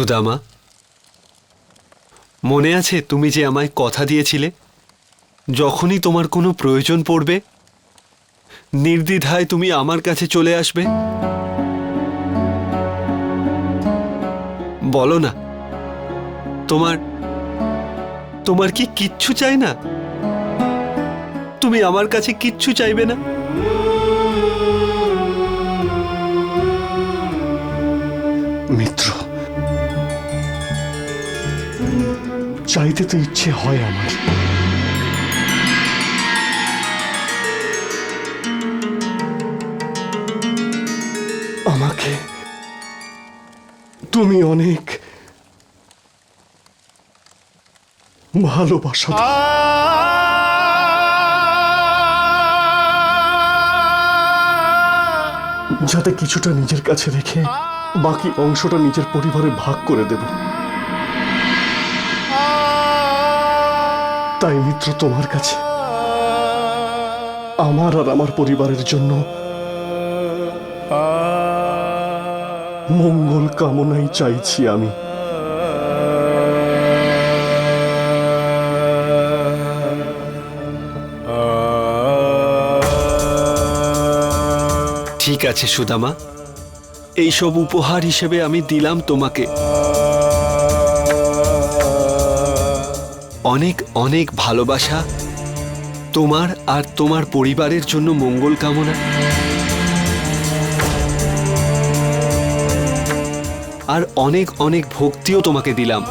সুদামা। মনে আছে তুমি যে আমায় কথা দিয়েছিলে? যখনই তোমার কোনো প্রয়োজন পড়বে, নির্দ্বিধায় তুমি আমার কাছে চলে আসবে। বলো না, তোমার তোমার কি কিচ্ছু চাই না? তুমি আমার কাছে কিচ্ছু চাইবে না? চাইতে তো ইচ্ছে হয় আমার। আমাকে তুমি অনেক ভালোবাসা। যাতে কিছুটা নিজের কাছে রেখে বাকি অংশটা নিজের পরিবারে ভাগ করে দেব। তাই মিত্র তোমার কাছে। আমার আর আমার পরিবারের জন্য মঙ্গল কামনাই চাইছি আমি। ঠিক আছে সুদামা। এইসব উপহার হিসেবে আমি দিলাম তোমাকে। অনেক অনেক ভালোবাসা তোমার আর তোমার পরিবারের জন্য মঙ্গল কামনা। আর অনেক অনেক ভক্তিও তোমাকে দিলাম।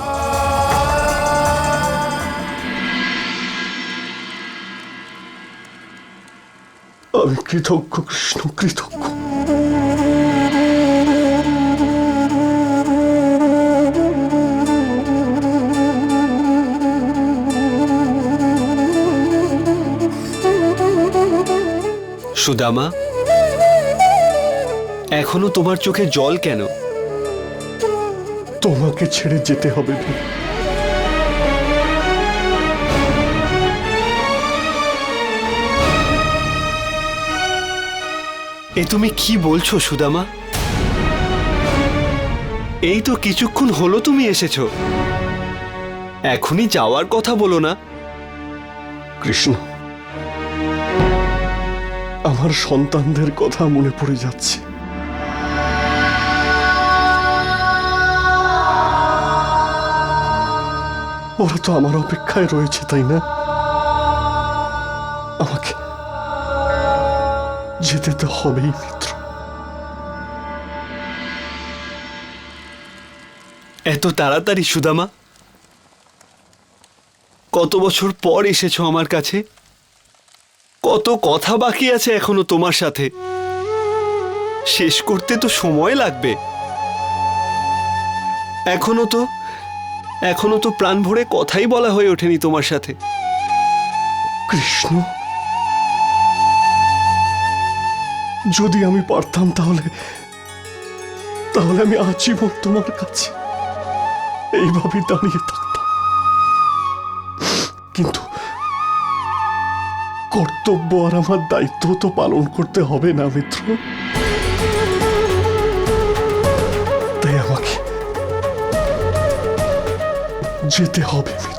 কৃতজ্ঞ কৃষ্ণ কৃতজ্ঞ। সুদামা এখনও তোমার চোখে জল কেন? তোমাকে ছেড়ে যেতে হবে এ তুমি কি বলছো সুদামা? এই তো কিছুক্ষণ হলো তুমি এসেছ। এখনই যাওয়ার কথা বলো না। কৃষ্ণ আমার সন্তানদের কথা মনে পড়ে যাচ্ছে। ওরা তো আমার অপেক্ষায় রয়েছে, তাই না? আমাকে যেতে তো হবেই মিত্র। এত তাড়াতাড়ি, সুদামা? কত বছর পর এসেছ আমার কাছে? কত কথা বাকি আছে এখনও তোমার সাথে। শেষ করতে তো সময় লাগবে। এখনও তো এখনও তো প্রাণ ভরে কথাই বলা হয়ে ওঠেনি তোমার সাথে। কৃষ্ণ, যদি আমি পারতাম তাহলে তাহলে আমি আজীবন তোমার কাছে এইভাবে দাঁড়িয়ে থাকতাম। কিন্তু কর্তব্য আর আমার দায়িত্ব তো পালন করতে হবে না, মিত্র। তাই আমাকে যেতে হবে, মিত্র।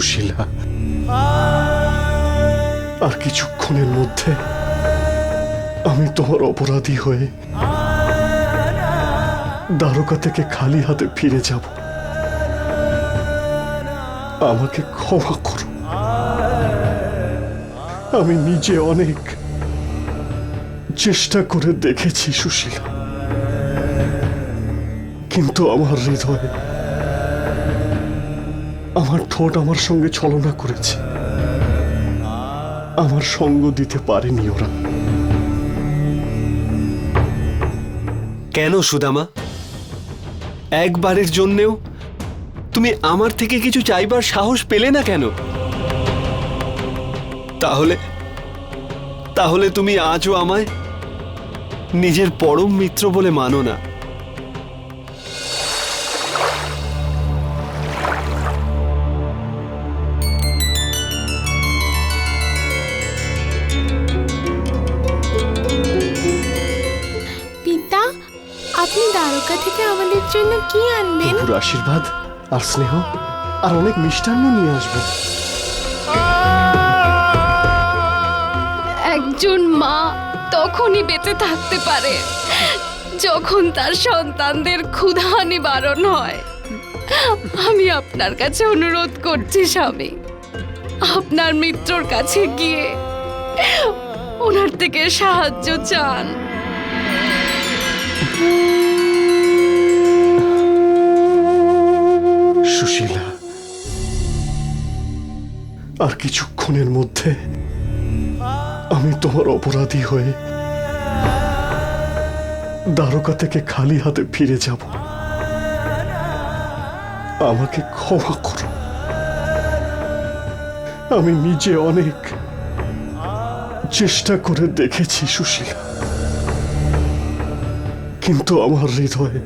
সুশীলা আর কিছুক্ষণের মধ্যে আমি তোমার অপরাধী হয়ে দ্বারকা থেকে খালি হাতে ফিরে যাব। আমাকে ক্ষমা করো। আমি নিজে অনেক চেষ্টা করে দেখেছি সুশীলা। কিন্তু আমার হৃদয়ে আমার ঠোঁট আমার সঙ্গে ছলনা করেছে। আমার সঙ্গ দিতে পারেনি ওরা। কেন সুদামা? একবারের জন্যেও তুমি আমার থেকে কিছু চাইবার সাহস পেলে না কেন? তাহলে তাহলে তুমি আজও আমায় নিজের পরম মিত্র বলে মানো না। দ্বারকা থেকে আমাদের জন্য কি আনবেন? প্রভুর আশীর্বাদ আর স্নেহ আর অনেক মিষ্টান্ন নিয়ে আসব একজন মা তখনই বেঁচে থাকতে পারে যখন তার সন্তানদের ক্ষুধা নিবারণ হয়। আমি আপনার কাছে অনুরোধ করছি স্বামী। আপনার মিত্রর কাছে গিয়ে ওনার থেকে সাহায্য চান। সুশীলা। আর কিছুক্ষণের মধ্যে আমি তোমার অপরাধী হয়ে দ্বারকা থেকে খালি হাতে ফিরে যাব। আমাকে ক্ষমা করো। আমি নিজে অনেক চেষ্টা করে দেখেছি সুশীলা। কিন্তু আমার হৃদয়ে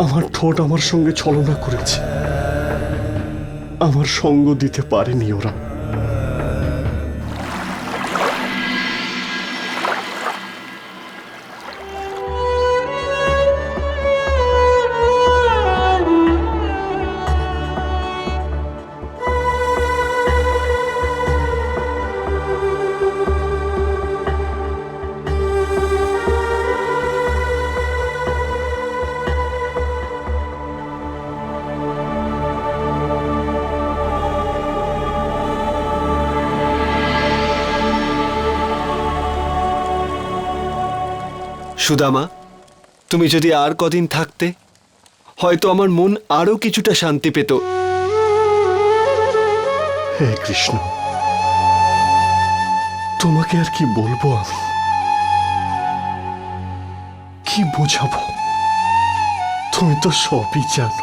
আমার ঠোঁট আমার সঙ্গে ছলনা করেছে। আমার সঙ্গ দিতে পারেনি ওরা। সুদামা, তুমি যদি আর কদিন থাকতে, হয়তো আমার মন আরও কিছুটা শান্তি পেত। হে কৃষ্ণ, তোমাকে আর কি বলব আমি? কি বোঝাবো? তুমি তো সবই জানো।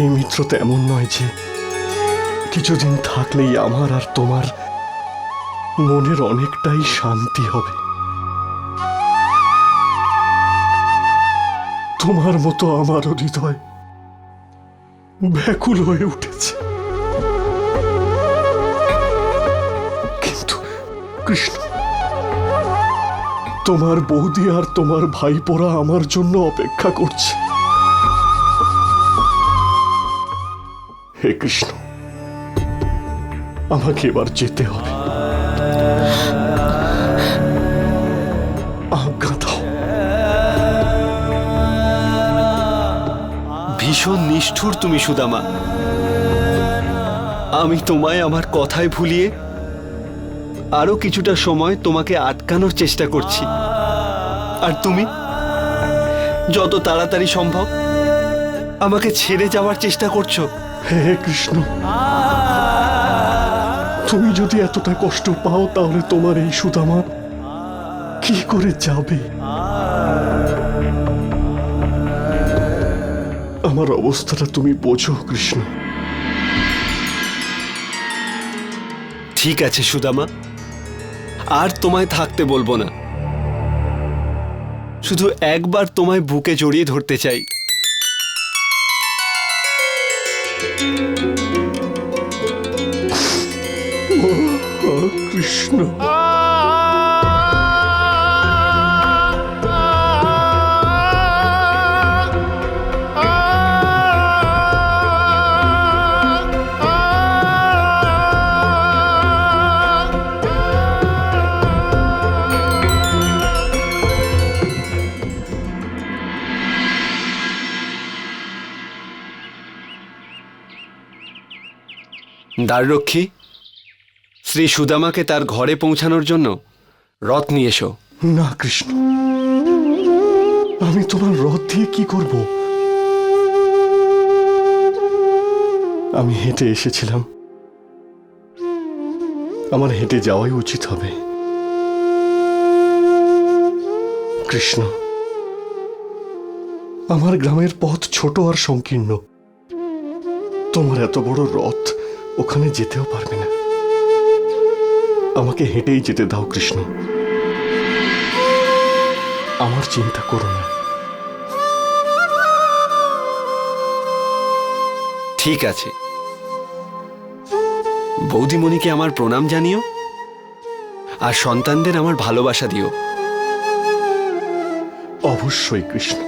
এই মিত্রতা এমন নয় যে কিছুদিন থাকলেই আমার আর তোমার মনের অনেকটাই শান্তি হবে। তোমার মতো আমারও হৃদয় ব্যাকুল হয়ে উঠেছে। কিন্তু কৃষ্ণ, তোমার বৌদি আর তোমার ভাইপোরা আমার জন্য অপেক্ষা করছে। হে কৃষ্ণ, আমাকে এবার যেতে হবে। ভীষণ নিষ্ঠুর তুমি, সুদামা। আমি তোমায় আমার কথায় ভুলিয়ে আরও কিছুটা সময় তোমাকে আটকানোর চেষ্টা করছি। আর তুমি? যত তাড়াতাড়ি সম্ভব আমাকে ছেড়ে যাওয়ার চেষ্টা করছ। হে কৃষ্ণ, তুমি যদি এতটা কষ্ট পাও তাহলে তোমার এই সুদামা কি করে যাবে? আমার অবস্থাটা তুমি বোঝো কৃষ্ণ। ঠিক আছে সুদামা। আর তোমায় থাকতে বলব না। শুধু একবার তোমায় বুকে জড়িয়ে ধরতে চাই। কৃষ্ণ। দ্বাররক্ষী, শ্রী সুদামাকে তার ঘরে পৌঁছানোর জন্য রথ নিয়ে এসো। না, কৃষ্ণ। আমি তোমার রথ দিয়ে কি করব? আমি হেঁটে এসেছিলাম। আমার হেঁটে যাওয়াই উচিত হবে। কৃষ্ণ, আমার গ্রামের পথ ছোট আর সংকীর্ণ। তোমার এত বড় রথ ওখানে যেতেও পারবে না। আমাকে হেঁটেই যেতে দাও কৃষ্ণ। আমার চিন্তা করো না। ঠিক আছে। বৌদিমণিকে আমার প্রণাম জানিও আর সন্তানদের আমার ভালোবাসা দিও। অবশ্যই কৃষ্ণ। কৃষ্ণ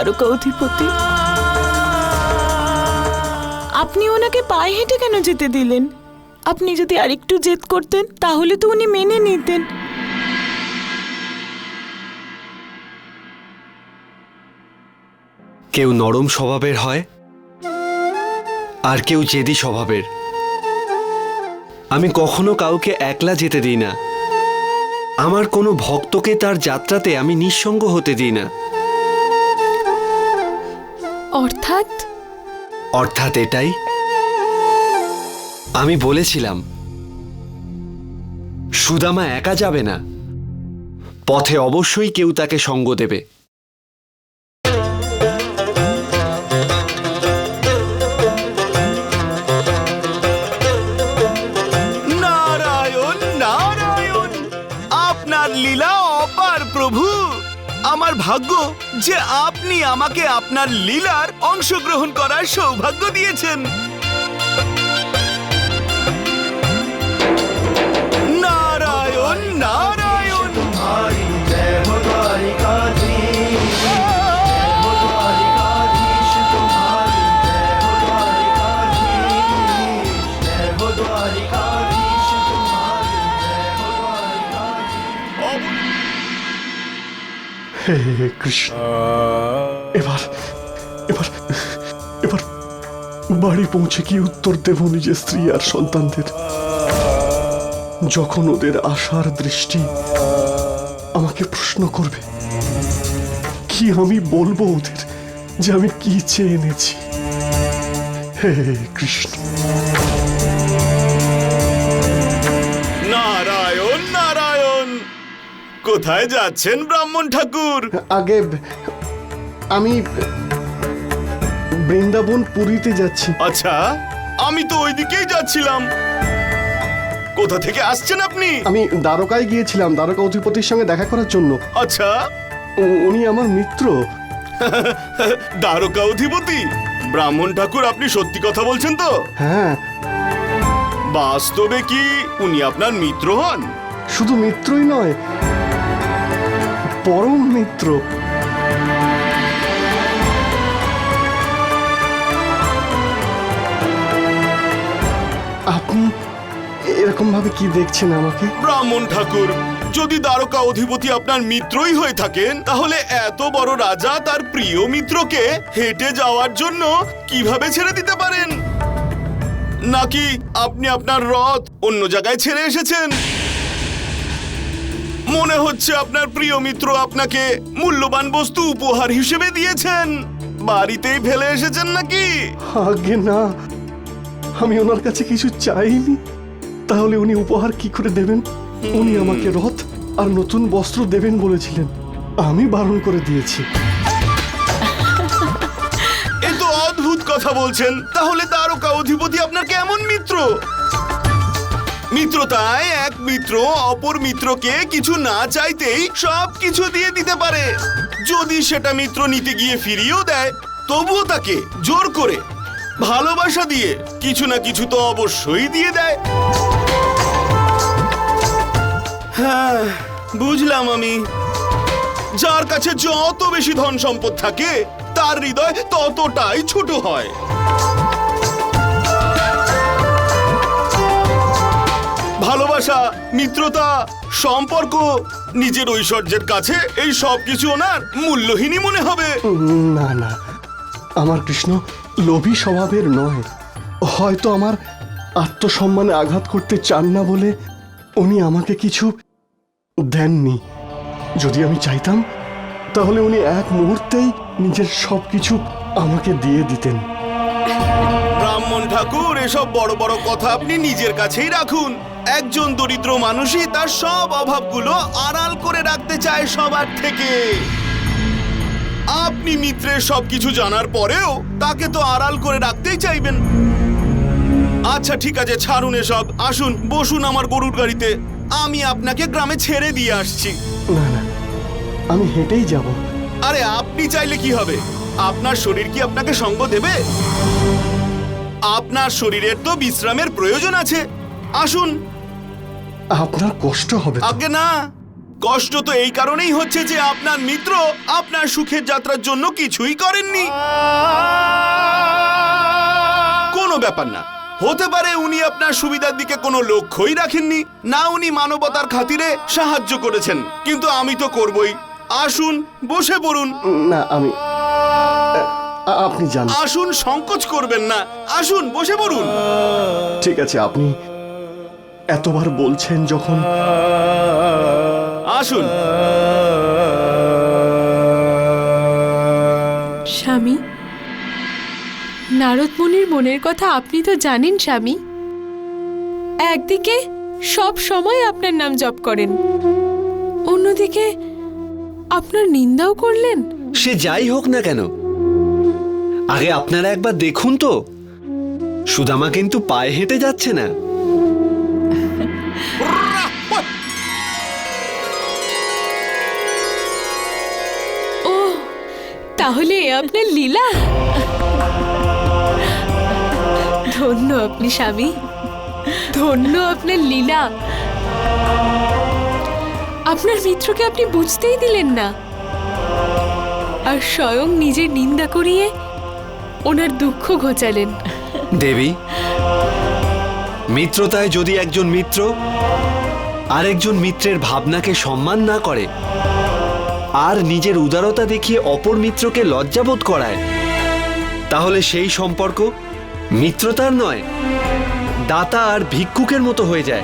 দ্বারকা অধিপতি আপনি ওনাকে পায়ে হেঁটে কেন যেতে দিলেন? আপনি যদি আরেকটু জেদ করতেন, তাহলে তো উনি মেনে নিতেন। কেউ নরম স্বভাবের হয়, আর কেউ জেদি স্বভাবের। আমি কখনো কাউকে একলা যেতে দিই না। আমার কোনো ভক্তকে তার যাত্রাতে আমি নিঃসঙ্গ হতে দিই না। অর্থাৎ? অর্থাৎ এটাই আমি বলেছিলাম। সুদামা একা যাবে না। পথে অবশ্যই কেউ তাকে সঙ্গ দেবে। ভাগ্য যে আপনি আমাকে আপনার লীলার অংশগ্রহণ করার সৌভাগ্য দিয়েছেন নারায়ণ নারায়ণ হে কৃষ্ণ, এবার এবার এবার বাড়ি পৌঁছে কি উত্তর দেব নিজের স্ত্রী আর সন্তানদের। যখন ওদের আশার দৃষ্টি আমাকে প্রশ্ন করবে, কি আমি বলব ওদের যে আমি কি চেয়ে এনেছি? হে, কৃষ্ণ। কোথায় যাচ্ছেন ব্রাহ্মণ ঠাকুর? আগে আমি বৃন্দাবন পুরীতে যাচ্ছি। আচ্ছা আমি তো ওই দিকেই যাচ্ছিলাম। কোথা থেকে আসছেন আপনি? আমি দ্বারকায় গিয়েছিলাম দ্বারকা অধিপতির সঙ্গে দেখা করার জন্য। আচ্ছা। উনি আমার মিত্র। দ্বারকা অধিপতি? ব্রাহ্মণ ঠাকুর আপনি সত্যি কথা বলছেন তো? হ্যাঁ। বাস্তবে কি উনি আপনার মিত্র হন? শুধু মিত্রই নয় পরম মিত্র। আপনি এরকম ভাবে কি দেখছেন আমাকে? ব্রাহ্মণ ঠাকুর, যদি দ্বারকা অধিপতি আপনার মিত্রই হয়ে থাকেন, তাহলে এত বড় রাজা তার প্রিয় মিত্রকে হেঁটে যাওয়ার জন্য কীভাবে ছেড়ে দিতে পারেন? নাকি আপনি আপনার রথ অন্য জায়গায় ছেড়ে এসেছেন? মনে হচ্ছে আপনার প্রিয় মিত্র আপনাকে মূল্যবান বস্তু উপহার হিসেবে দিয়েছেন। বাড়িতেই ফেলে এসেছেন নাকি? আগে না আমি ওনার কাছে কিছু চাইনি। তাহলে উনি উপহার কি করে দেবেন? উনি আমাকে রথ আর নতুন বস্ত্র দেবেন বলেছিলেন। আমি বারণ করে দিয়েছি। এ তো অদ্ভুত কথা বলছেন। তাহলে তারকা অধিপতি আপনার কেমন মিত্র? মিত্রতায় এক মিত্র অপর মিত্রকে কিছু না চাইতেই সব কিছু দিয়ে দিতে পারে। যদি সেটা মিত্র নিতে গিয়ে ফিরিয়েও দেয়, তবুও তাকে জোর করে ভালোবাসা দিয়ে কিছু না কিছু তো অবশ্যই দিয়ে দেয়। হ্যাঁ বুঝলাম আমি। যার কাছে যত বেশি ধন সম্পদ থাকে, তার হৃদয় ততটাই ছোট হয়। ভালোবাসা মিত্রতা সম্পর্ক নিজের ঐশ্বর্যের কাছে এই সব কিছু ওনার মূল্যহীনই মনে হবে। না না। আমার কৃষ্ণ লোভী স্বভাবের নয়। হয়তো আমার আত্মসম্মানে আঘাত করতে চান না বলে উনি আমাকে কিছু দেননি। যদি আমি চাইতাম তাহলে উনি এক মুহূর্তেই নিজের সব কিছু আমাকে দিয়ে দিতেন। ব্রাহ্মণ ঠাকুর এসব বড় বড় কথা আপনি নিজের কাছেই রাখুন। একজন দরিদ্র মানুষই তার সব অভাবগুলো আড়াল করে রাখতে চায় সবার থেকে। আপনি মিত্রের সবকিছু জানার পরেও তাকে তো আড়াল করে রাখতেই চাইবেন। আচ্ছা ঠিক আছে ছাড়ুন এসব। আসুন বসুন আমার গরুর গাড়িতে। আমি আপনাকে গ্রামে ছেড়ে দিয়ে আসছি। না না আমি হেঁটেই যাব। আরে আপনি চাইলে কি হবে? আপনার শরীর কি আপনাকে সঙ্গ দেবে? আপনার শরীরের তো বিশ্রামের প্রয়োজন আছে। আসুন আপনার কষ্ট হবে তো। আগে না। কষ্ট তো এই কারণেই হচ্ছে যে আপনার মিত্র আপনার সুখের যাত্রার জন্য কিছুই করেননি। কোনো ব্যাপার না। হতে পারে উনি আপনার সুবিধার দিকে কোনো লক্ষ্যই রাখেননি। না উনি মানবতার খাতিরে সাহায্য করেছেন। কিন্তু আমি তো করবই। আসুন বসে পড়ুন। না আমি আ- আপনি যান। আসুন সংকোচ করবেন না। আসুন বসে পড়ুন। ঠিক আছে আপনি এতবার বলছেন যখন আসুন। স্বামী নারদ মুনির মনের কথা আপনি তো জানেন স্বামী। একদিকে সব সময় আপনার নাম জপ করেন অন্যদিকে আপনার নিন্দাও করলেন। সে যাই হোক না কেন। আগে আপনারা একবার দেখুন তো। সুদামা কিন্তু পায়ে হেঁটে যাচ্ছে না। তাহলে আপনার লীলা? ধন্য আপনি, স্বামী। ধন্য আপনার লীলা। আপনার মিত্রকে আপনি বুঝতেই দিলেন না। আর স্বয়ং নিজের নিন্দা করিয়ে ওনার দুঃখ ঘোচালেন। দেবী, মিত্রতায় যদি একজন মিত্র আরেকজন মিত্রের ভাবনাকে সম্মান না করে আর নিজের উদারতা দেখিয়ে অপর মিত্রকে লজ্জাবোধ করায়। তাহলে সেই সম্পর্ক মিত্রতার নয়, দাতা আর ভিক্ষুকের মতো হয়ে যায়।